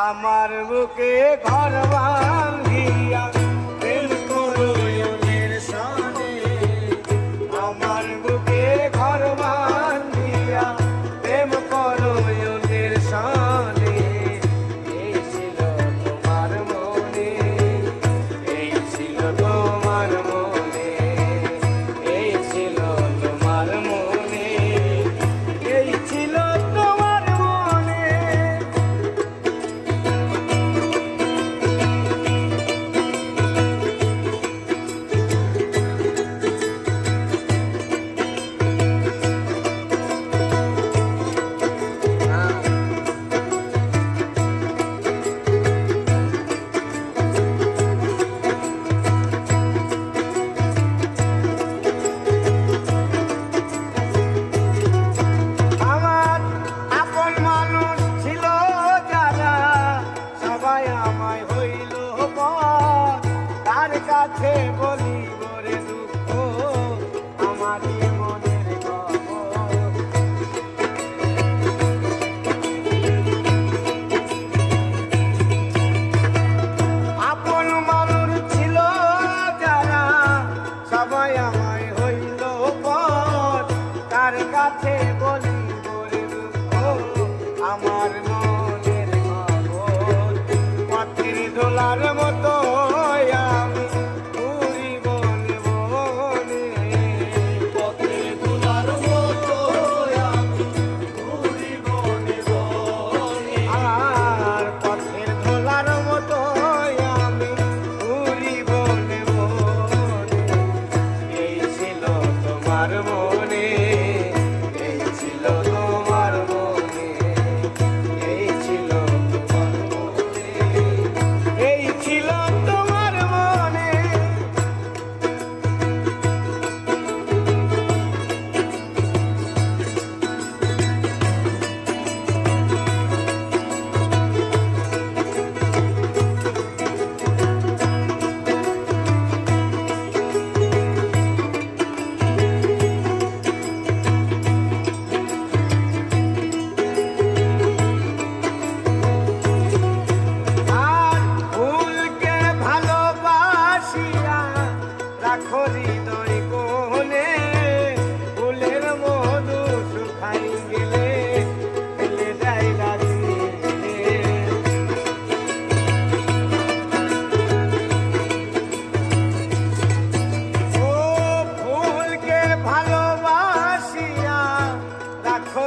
আমার বুকে ঘর ভাঙিয়া আমার হৃদয় কোহলে ফুলের মধু শুকাই গেলে ফেলে যাই রাখি ও ফুলকে ভালোবাসিয়া রাখো